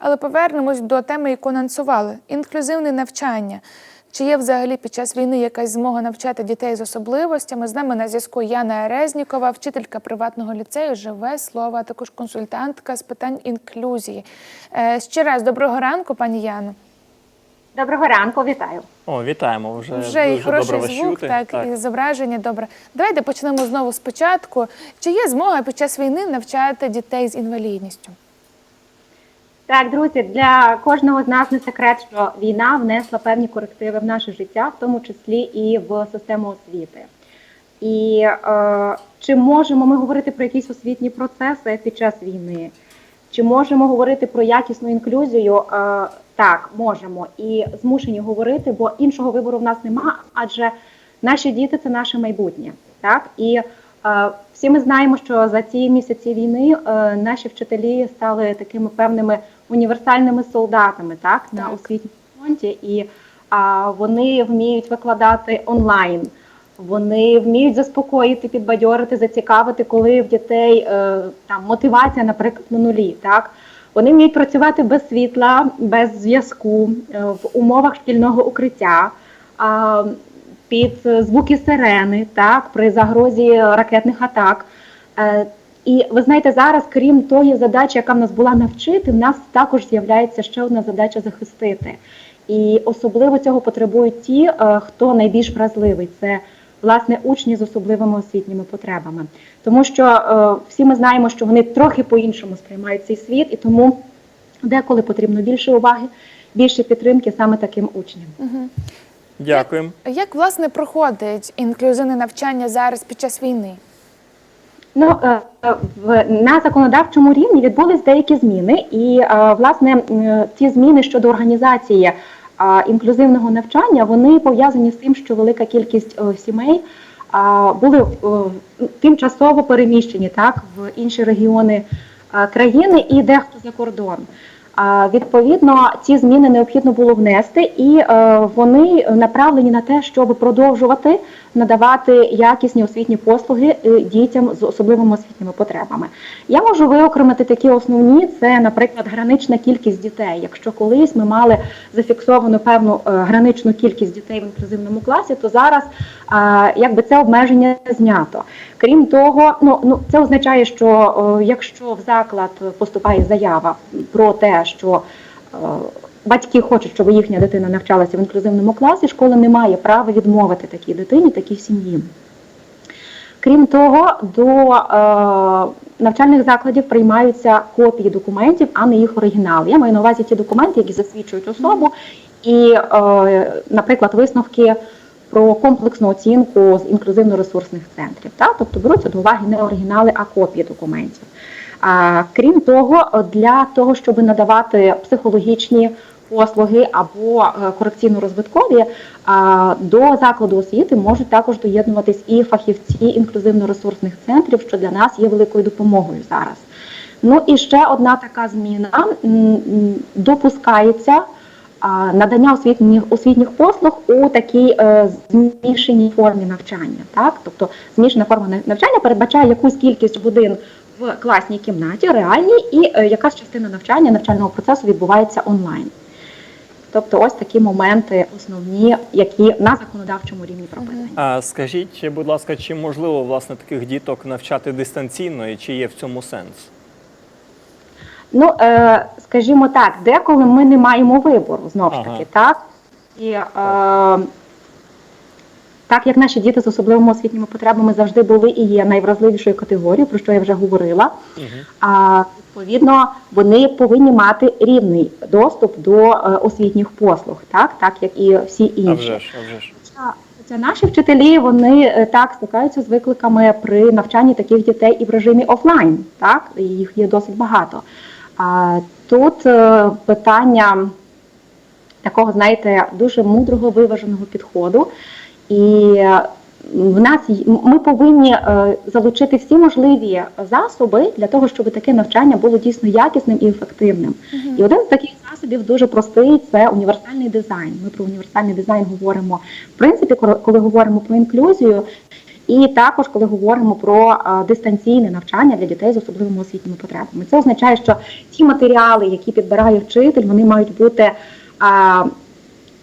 Але повернемось до теми, яку анонсували: інклюзивне навчання. Чи є взагалі під час війни якась змога навчати дітей з особливостями? З нами на зв'язку Яна Ерезнікова, вчителька приватного ліцею, живе слово, а також консультантка з питань інклюзії. Е, Ще раз доброго ранку, пані Яно. Доброго ранку, вітаю. О, вітаємо вже. Вже і хороший звук, чути. так, і зображення добре. Давайте почнемо знову спочатку. Чи є змога під час війни навчати дітей з інвалідністю? Так, друзі, для кожного з нас не секрет, що війна внесла певні корективи в наше життя, в тому числі і в систему освіти. І е, чи можемо ми говорити про якісь освітні процеси під час війни? Чи можемо говорити про якісну інклюзію? Е, так, можемо і змушені говорити, бо іншого вибору в нас нема, адже наші діти це наше майбутнє. Так і всі ми знаємо, що за ці місяці війни е, наші вчителі стали такими певними універсальними солдатами, так, на освітньому фронті, і а, вони вміють викладати онлайн. Вони вміють заспокоїти, підбадьорити, зацікавити, коли в дітей е, там мотивація, наприклад, на нулі. Так вони вміють працювати без світла, без зв'язку е, в умовах шкільного укриття. Під звуки сирени, так, при загрозі ракетних атак. Е, І ви знаєте, зараз, крім тої задачі, яка в нас була навчити, в нас також з'являється ще одна задача захистити. І особливо цього потребують ті, е, хто найбільш вразливий. Це власне учні з особливими освітніми потребами. Тому що е, всі ми знаємо, що вони трохи по-іншому сприймають цей світ, і тому деколи потрібно більше уваги, більше підтримки саме таким учням. Дякуємо. Як власне проходить інклюзивне навчання зараз під час війни? Ну е, е, на законодавчому рівні відбулись деякі зміни, і е, власне ці зміни щодо організації інклюзивного навчання вони пов'язані з тим, що велика кількість сімей були тимчасово переміщені так в інші регіони країни і дехто за кордон. Відповідно, ці зміни необхідно було внести, і е, вони направлені на те, щоб продовжувати надавати якісні освітні послуги е, дітям з особливими освітніми потребами. Я можу виокремити такі основні: це, наприклад, гранична кількість дітей. Якщо колись ми мали зафіксовану певну е, граничну кількість дітей в інклюзивному класі, то зараз якби це обмеження знято. Крім того, ну ну це означає, що е, якщо в заклад поступає заява про те, що батьки хочуть, щоб їхня дитина навчалася в інклюзивному класі, школа не має права відмовити такій дитині, такій сім'ї. Крім того, до е, навчальних закладів приймаються копії документів, а не їх оригінали. Я маю на увазі ті документи, які засвідчують особу, і, е, наприклад, висновки про комплексну оцінку з інклюзивно-ресурсних центрів. Так? Тобто беруться до уваги не оригінали, а копії документів. А, крім того, для того, щоб надавати психологічні послуги або е, корекційно-розвиткові, до закладу освіти можуть також доєднуватись і фахівці інклюзивно-ресурсних центрів, що для нас є великою допомогою зараз. Ну і ще одна така зміна допускається надання освітніх освітніх послуг у такій е, змішаній формі навчання. Так, тобто змішана форма навчання передбачає якусь кількість годин в класній кімнаті, реальній, і е, якась частина навчання навчального процесу відбувається онлайн. Тобто, ось такі моменти основні, які на законодавчому рівні прописані. А скажіть, будь ласка, чи можливо власне таких діток навчати дистанційно і чи є в цьому сенс? Ну, е, скажімо так, деколи ми не маємо вибору, знов ж Ага. таки, так? І е, так як наші діти з особливими освітніми потребами завжди були і є найвразливішою категорією, про що я вже говорила. Угу. А відповідно вони повинні мати рівний доступ до е, освітніх послуг, так, так як і всі А інші. вже ж, а вже ж. Хоча- Хоча наші вчителі вони е, так стикаються з викликами при навчанні таких дітей і в режимі офлайн, так їх є досить багато. А тут е, питання такого, знаєте, дуже мудрого виваженого підходу. І в нас ми повинні е, залучити всі можливі засоби для того, щоб таке навчання було дійсно якісним і ефективним. І один з таких засобів дуже простий це універсальний дизайн. Ми про універсальний дизайн говоримо в принципі, коли- коли говоримо про інклюзію. І також, коли говоримо про е, дистанційне навчання для дітей з особливими освітніми потребами, це означає, що ті матеріали, які підбирає вчитель, вони мають бути е,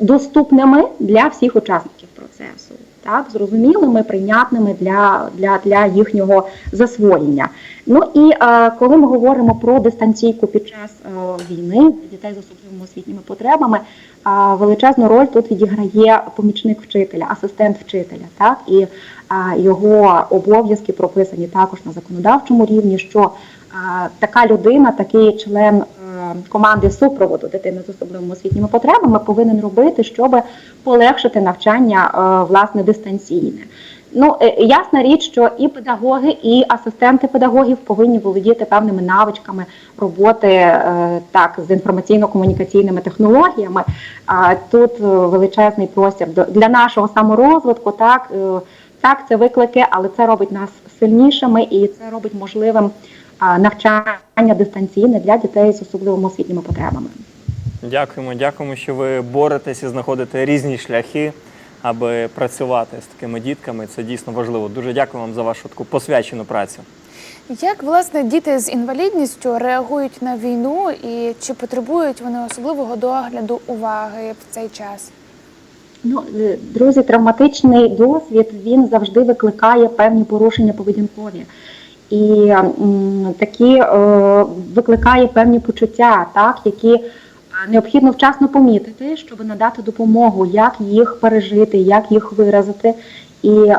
доступними для всіх учасників процесу, так зрозумілими, прийнятними для, для, для їхнього засвоєння. Ну і е, коли ми говоримо про дистанційку під час е, війни дітей з особливими освітніми потребами, е, величезну роль тут відіграє помічник вчителя, асистент вчителя, так і е, його обов'язки прописані також на законодавчому рівні, що е, така людина, такий член команди супроводу дитини з особливими освітніми потребами повинен робити, щоб полегшити навчання е, власне дистанційне. Ну, е, ясна річ, що і педагоги, і асистенти педагогів повинні володіти певними навичками роботи е, так з інформаційно-комунікаційними технологіями. А тут е, величезний простір для нашого саморозвитку. Так, е, так, це виклики, але це робить нас сильнішими і це робить можливим навчання дистанційне для дітей з особливими освітніми потребами. Дякуємо, дякуємо, що ви боретесь і знаходите різні шляхи, аби працювати з такими дітками. Це дійсно важливо. Дуже дякую вам за вашу таку посвячену працю. Як власне діти з інвалідністю реагують на війну і чи потребують вони особливого догляду уваги в цей час? Ну, е, друзі, травматичний досвід він завжди викликає певні порушення поведінкові. І такі е, викликає певні почуття, так, які е, необхідно вчасно помітити, щоб надати допомогу, як їх пережити, як їх виразити і е,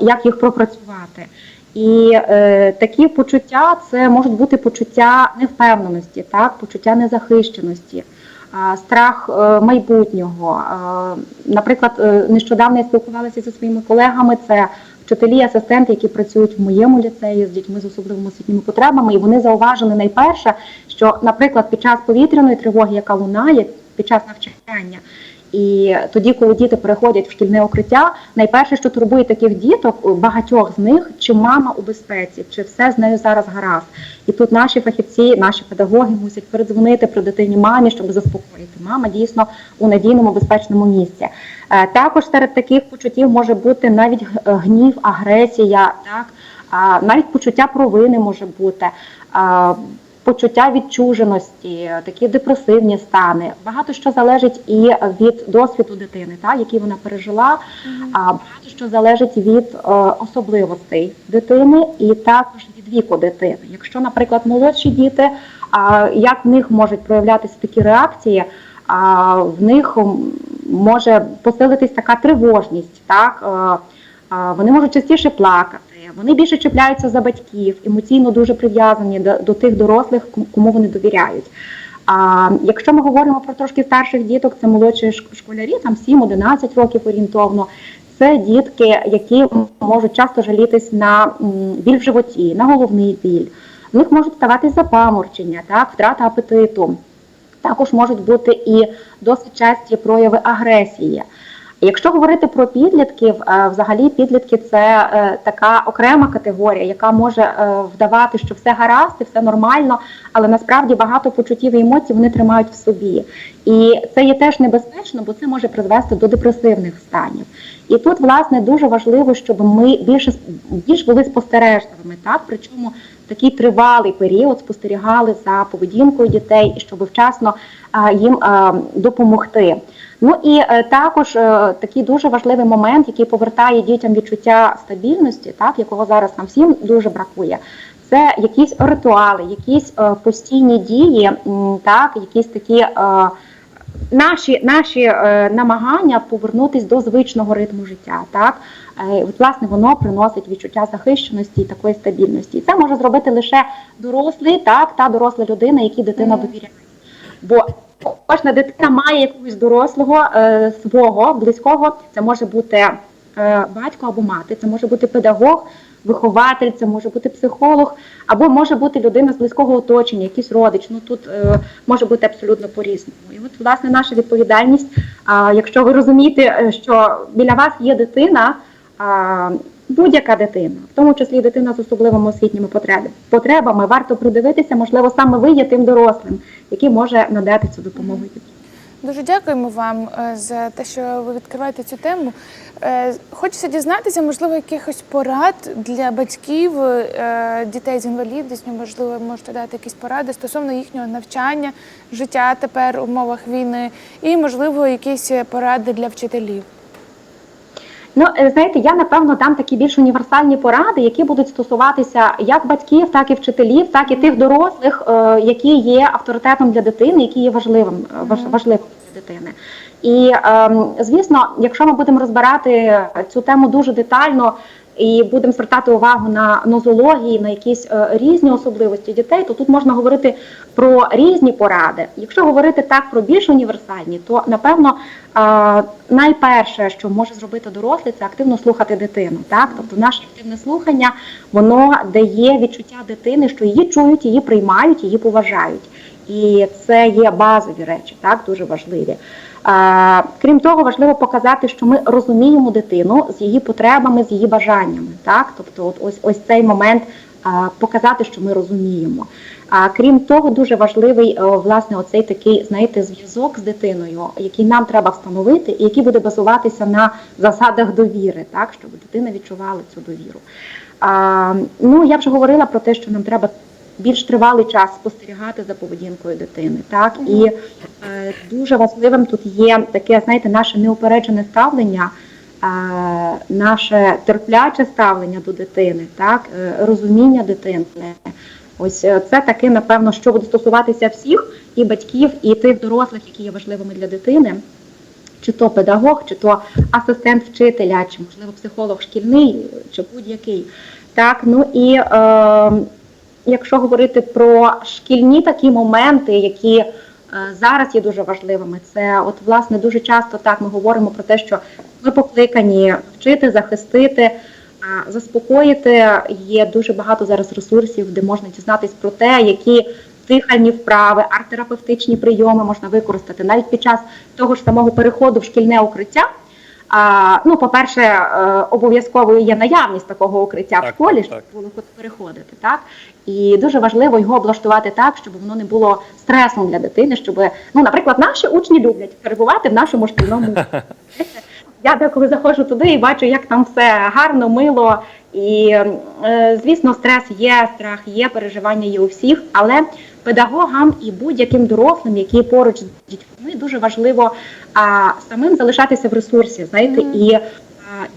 як їх пропрацювати. І е, такі почуття це можуть бути почуття невпевненості, так, почуття незахищеності, а, страх е, майбутнього. А, Наприклад, е, нещодавно я спілкувалася зі своїми колегами. Це вчителі, асистенти, які працюють в моєму ліцеї з дітьми з особливими освітніми потребами, і вони зауважили найперше, що, наприклад, під час повітряної тривоги, яка лунає під час навчання. І тоді, коли діти переходять в шкільне укриття, найперше, що турбує таких діток, багатьох з них, чи мама у безпеці, чи все з нею зараз гаразд. І тут наші фахівці, наші педагоги мусять передзвонити при дитині мамі, щоб заспокоїти. Мама дійсно у надійному безпечному місці. Е, Також серед таких почуттів може бути навіть гнів, агресія, так навіть почуття провини може бути. Почуття відчуженості, такі депресивні стани. Багато що залежить і від досвіду дитини, та, який вона пережила, а багато що залежить від е, особливостей дитини і також від віку дитини. Якщо, наприклад, молодші діти, а, як в них можуть проявлятися такі реакції, а, в них може посилитись така тривожність, так? е, Вони можуть частіше плакати, вони більше чіпляються за батьків, емоційно дуже прив'язані до, до тих дорослих, кому- вони довіряють. А якщо ми говоримо про трошки старших діток, це молодші школярі, там 7-11 років орієнтовно. Це дітки, які можуть часто жалітись на біль в животі, на головний біль. В них можуть ставати запаморчення, так, втрата апетиту. Також можуть бути і досить часті прояви агресії. Якщо говорити про підлітків, е, взагалі підлітки це е, така окрема категорія, яка може е, вдавати, що все гаразд і все нормально, але насправді багато почуттів і емоцій вони тримають в собі. І це є теж небезпечно, бо це може призвести до депресивних станів. І тут, власне, дуже важливо, щоб ми більше більш були спостережливими, так причому такий тривалий період спостерігали за поведінкою дітей, щоб вчасно їм допомогти. Ну і е, також е, такий дуже важливий момент, який повертає дітям відчуття стабільності, так якого зараз нам всім дуже бракує. Це якісь ритуали, якісь е, постійні дії, так, якісь такі е, наші, наші е, намагання повернутись до звичного ритму життя. Так, Е, от, власне, воно приносить відчуття захищеності і такої стабільності. І це може зробити лише дорослий, так, та доросла людина, якій дитина довіряє. Бо кожна дитина має якогось дорослого е, свого близького. Це може бути е, батько або мати, це може бути педагог, вихователь, це може бути психолог, або може бути людина з близького оточення, якийсь родич. Ну тут е, може бути абсолютно по-різному. І от власне наша відповідальність. Якщо ви розумієте, що біля вас є дитина. Будь-яка дитина, в тому числі дитина з особливими освітніми потребами, варто придивитися, можливо, саме ви є тим дорослим, який може надати цю допомогу. Дуже дякуємо вам е, за те, що ви відкриваєте цю тему. Е, Хочеться дізнатися, можливо, якихось порад для батьків е, дітей з інвалідністю. Можливо, можете дати якісь поради стосовно їхнього навчання, життя тепер у умовах війни, і можливо якісь поради для вчителів. Ну, е, знаєте, я напевно дам такі більш універсальні поради, які будуть стосуватися як батьків, так і вчителів, так і тих дорослих, е, які є авторитетом для дитини, які є важливим е, важливим для дитини. І ем, звісно, якщо ми будемо розбирати цю тему дуже детально. І будемо звертати увагу на нозології, на якісь е, різні особливості дітей, то тут можна говорити про різні поради. Якщо говорити так про більш універсальні, то напевно е, найперше, що може зробити дорослий, це активно слухати дитину. Так, тобто наше активне слухання воно дає відчуття дитини, що її чують, її приймають, її поважають. І це є базові речі, так дуже важливі. А, крім того, важливо показати, що ми розуміємо дитину з її потребами, з її бажаннями. Так, тобто, от ось ось цей момент а, показати, що ми розуміємо. А крім того, дуже важливий е, власне оцей такий, знаєте, зв'язок з дитиною, який нам треба встановити, і який буде базуватися на засадах довіри, так щоб дитина відчувала цю довіру. А, ну я вже говорила про те, що нам треба більш тривалий час спостерігати за поведінкою дитини. Так і е, дуже важливим тут є таке, знаєте, наше неупереджене ставлення. е, Наше терпляче ставлення до дитини, так е, розуміння дитини. Ось е, це таке, напевно, що буде стосуватися всіх і батьків, і тих дорослих, які є важливими для дитини, чи то педагог, чи то асистент вчителя, чи можливо психолог шкільний, чи будь-який. Так, ну і е, якщо говорити про шкільні такі моменти, які е, зараз є дуже важливими, це от власне дуже часто так ми говоримо про те, що ми покликані вчити, захистити. Заспокоїти є дуже багато зараз ресурсів, де можна дізнатись про те, які дихальні вправи, арт-терапевтичні прийоми можна використати навіть під час того ж самого переходу в шкільне укриття. Ну, по-перше, е, обов'язковою є наявність такого укриття в Так, школі, так, щоб так. було куди переходити. Так? І дуже важливо його облаштувати так, щоб воно не було стресом для дитини, щоб, ну, наприклад, наші учні люблять перебувати в нашому шкільному. Я деколи заходжу туди і бачу, як там все гарно, мило. І, е, звісно, стрес є, страх є, переживання є у всіх, але педагогам і будь-яким дорослим, які поруч з дітьми, дуже важливо а, самим залишатися в ресурсі, знаєте, і а,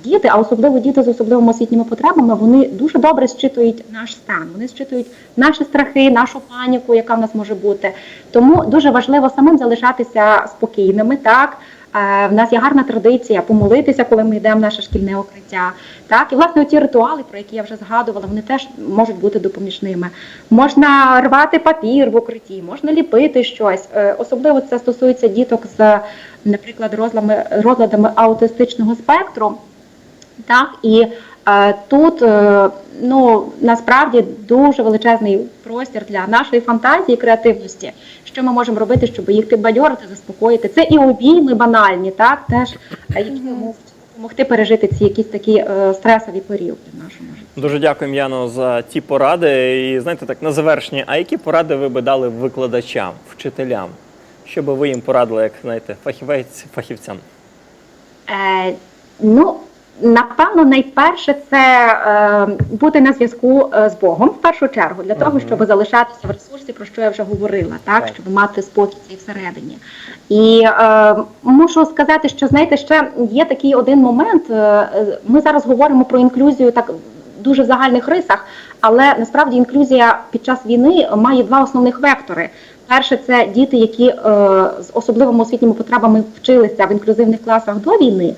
діти, а особливо діти з особливими освітніми потребами, вони дуже добре зчитують наш стан. Вони зчитують наші страхи, нашу паніку, яка в нас може бути. Тому дуже важливо самим залишатися спокійними, так. Е, В нас є гарна традиція помолитися, коли ми йдемо в наше шкільне укриття. Так, і власне ті ритуали, про які я вже згадувала, вони теж можуть бути допоміжними. Можна рвати папір в укритті, можна ліпити щось. Е, Особливо це стосується діток з, наприклад, розладами, розладами аутистичного спектру. Так, і тут е, ну насправді дуже величезний простір для нашої фантазії, креативності. Що ми можемо робити, щоб їх підбадьорити, заспокоїти? Це і обійми банальні, так теж е, які можуть допомогти пережити ці якісь такі е, стресові періоди в нашому житті. Дуже дякуємо, Яно, за ті поради. І знаєте, так на завершення, а які поради ви би дали викладачам, вчителям? Що би ви їм порадили, як знаєте, фахівець фахівцям? Е, ну, напевно, найперше це е, бути на зв'язку е, з Богом в першу чергу, для того, щоб залишатися в ресурсі, про що я вже говорила, так, Так. щоб мати спокій цей всередині. І е, мушу сказати, що знаєте, ще є такий один момент. е, Ми зараз говоримо про інклюзію так в дуже загальних рисах, але насправді інклюзія під час війни має два основних вектори. Перше, це діти, які е, з особливими освітніми потребами вчилися в інклюзивних класах до війни.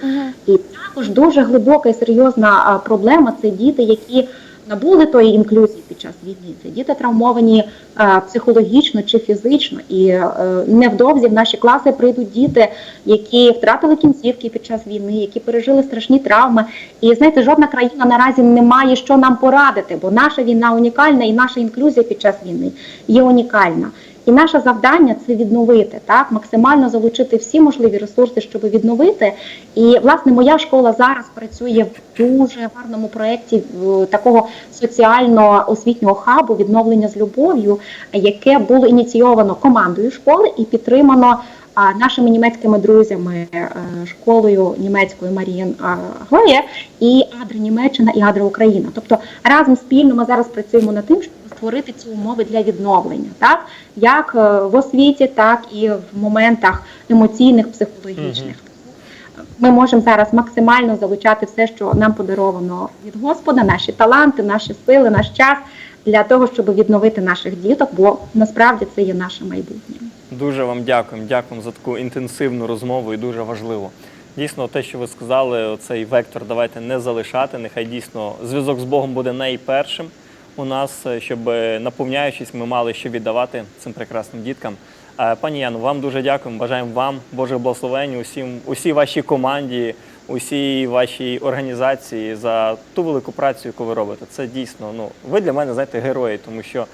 І також дуже глибока і серйозна проблема це діти, які набули тої інклюзії під час війни. Це діти травмовані а, психологічно чи фізично. І е, невдовзі в наші класи прийдуть діти, які втратили кінцівки під час війни, які пережили страшні травми. І знаєте, жодна країна наразі не має що нам порадити, бо наша війна унікальна, і наша інклюзія під час війни є унікальна. І наше завдання це відновити, так максимально залучити всі можливі ресурси, щоб відновити. І власне моя школа зараз працює в дуже гарному проєкті такого соціально-освітнього хабу відновлення з любов'ю, яке було ініційовано командою школи і підтримано а, нашими німецькими друзями, е, школою німецькою Марієн Глоє і Адра Німеччина і Адра Україна. Тобто разом спільно ми зараз працюємо над тим, щоб створити ці умови для відновлення, так як е, в освіті, так і в моментах емоційних, психологічних. Ми можемо зараз максимально залучати все, що нам подаровано від Господа, наші таланти, наші сили, наш час для того, щоб відновити наших діток, бо насправді це є наше майбутнє. Дуже вам дякуємо. Дякуємо за таку інтенсивну розмову і дуже важливо. Дійсно, те, що ви сказали, цей вектор давайте не залишати. Нехай дійсно зв'язок з Богом буде найпершим у нас, е, щоб е, наповняючись, ми мали що віддавати цим прекрасним діткам. Е, Пані Яну, вам дуже дякуємо. Бажаємо вам Божих благословень, усім, усій вашій команді, усій вашій організації за ту велику працю, яку ви робите. Це дійсно, ну ви для мене знаєте герої, тому що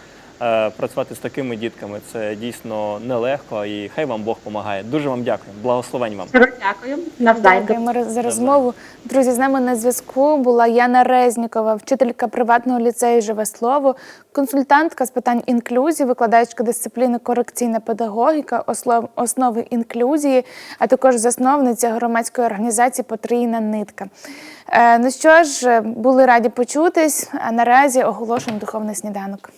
працювати з такими дітками це дійсно нелегко, і хай вам Бог допомагає. Дуже вам дякую. Благословень вам. Дякую. Дякуємо за розмову. Друзі, з нами на зв'язку була Яна Резнікова, вчителька приватного ліцею Живе слово, консультантка з питань інклюзії, викладачка дисципліни корекційна педагогіка, основи інклюзії, а також засновниця громадської організації Потрійна нитка. Е, ну що ж, були раді почутись. А наразі оголошуємо духовний сніданок.